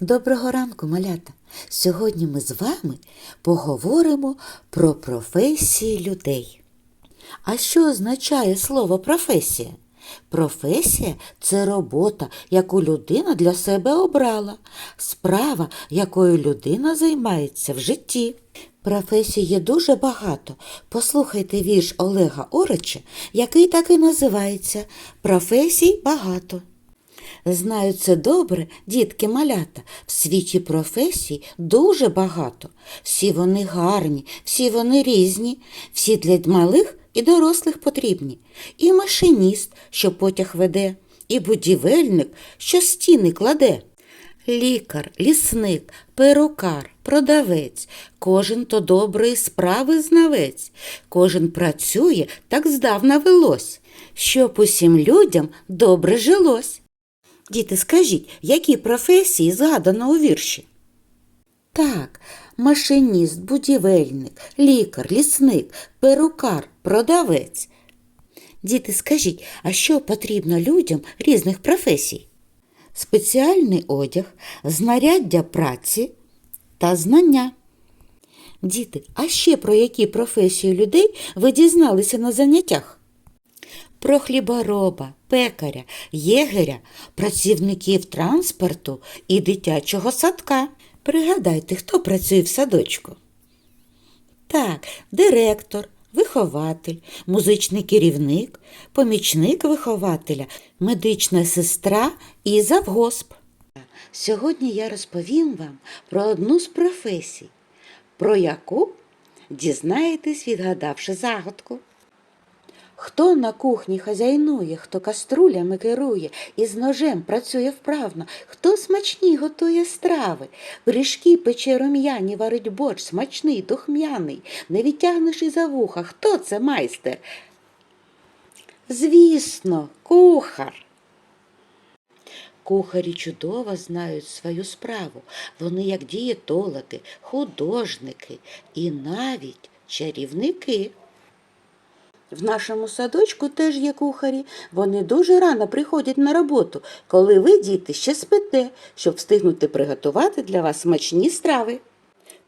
Доброго ранку, малята! Сьогодні ми з вами поговоримо про професії людей. А що означає слово професія? Професія це робота, яку людина для себе обрала, справа, якою людина займається в житті. Професій є дуже багато. Послухайте вірш Олега Орича, який так і називається Професій багато. Знаю це добре, дітки малята, в світі професій дуже багато. Всі вони гарні, всі вони різні, всі для малих і дорослих потрібні. І машиніст, що потяг веде, і будівельник, що стіни кладе. Лікар, лісник, перукар, продавець, кожен то доброї справи знавець, кожен працює, так здавна велось, щоб усім людям добре жилось. Діти, скажіть, які професії згадано у вірші? Так, машиніст, будівельник, лікар, лісник, перукар, продавець. Діти, скажіть, а що потрібно людям різних професій? Спеціальний одяг, знаряддя праці та знання. Діти, а ще про які професії людей ви дізналися на заняттях? Про хлібороба, пекаря, єгеря, працівників транспорту і дитячого садка. Пригадайте, хто працює в садочку? Так, директор, вихователь, музичний керівник, помічник вихователя, медична сестра і завгосп. Сьогодні я розповім вам про одну з професій, про яку дізнаєтесь, відгадавши загадку. Хто на кухні хазяйнує, хто каструлями керує і з ножем працює вправно, хто смачні готує страви, пиріжки пече рум'яні, варить борщ, смачний, духмяний, не відтягнеш і за вуха. Хто це майстер? Звісно, кухар. Кухарі чудово знають свою справу. Вони як дієтологи, художники і навіть чарівники. В нашому садочку теж є кухарі. Вони дуже рано приходять на роботу, коли ви, діти, ще спите, щоб встигнути приготувати для вас смачні страви.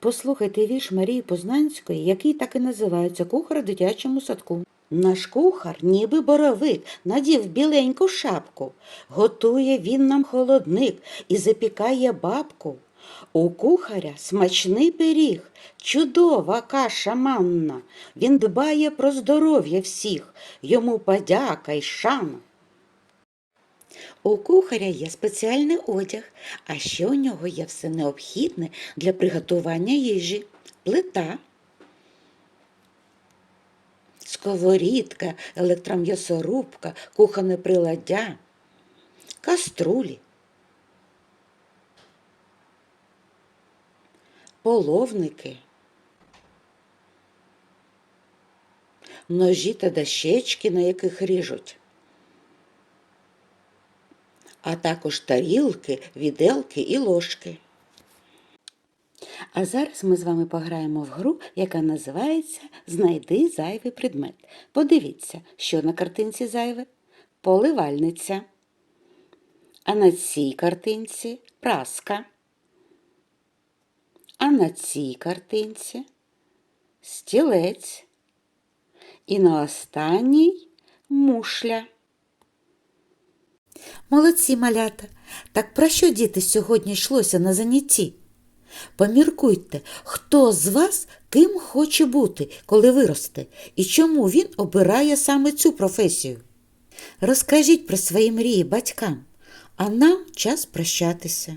Послухайте вірш Марії Познанської, який так і називається кухар дитячому садку. Наш кухар, ніби боровик, надів біленьку шапку. Готує він нам холодник і запікає бабку. У кухаря смачний пиріг, чудова каша манна. Він дбає про здоров'я всіх, йому подяка й шана. У кухаря є спеціальний одяг, а ще у нього є все необхідне для приготування їжі, плита, сковорідка, електром'ясорубка, кухонне приладдя, каструлі. Половники, ножі та дощечки, на яких ріжуть, а також тарілки, віделки і ложки. А зараз ми з вами пограємо в гру, яка називається Знайди зайвий предмет. Подивіться, що на картинці зайве поливальниця. А на цій картинці праска. А на цій картинці стілець. І на останній мушля. Молодці малята. Так про що діти сьогодні йшлося на занятті? Поміркуйте, хто з вас ким хоче бути, коли виросте, і чому він обирає саме цю професію. Розкажіть про свої мрії батькам, а нам час прощатися.